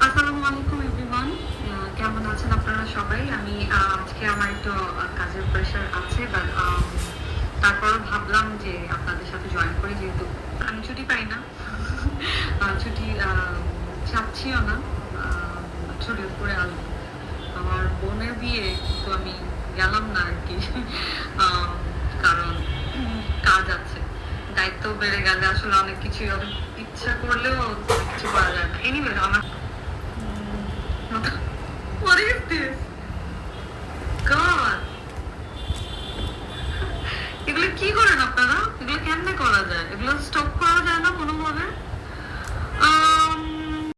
আসসালামু এভরিওয়ান কেমন আছেন আপনারা সবাই? আমি আজকে আমার একটু কাজের প্রেশার আছে বাট তারপরও ভাবলাম যে আপনাদের সাথে জয়েন করি যেহেতু আমি ছুটি পাই না। ছুটি চাচ্ছিও না। আহ, ছুটি করে আসব আমার বোনের বিয়ে তো আমি গেলাম না আর কি। কারণ কাজ আছে। দায়িত্ব বেড়ে গেলে আসলে অনেক কিছু ইচ্ছা করলেও কিছু করা যায় না এনিওয়ে আমার What is this? God! এগুলো কি করেন আপনারা এগুলো কেমনে করা যায় এগুলো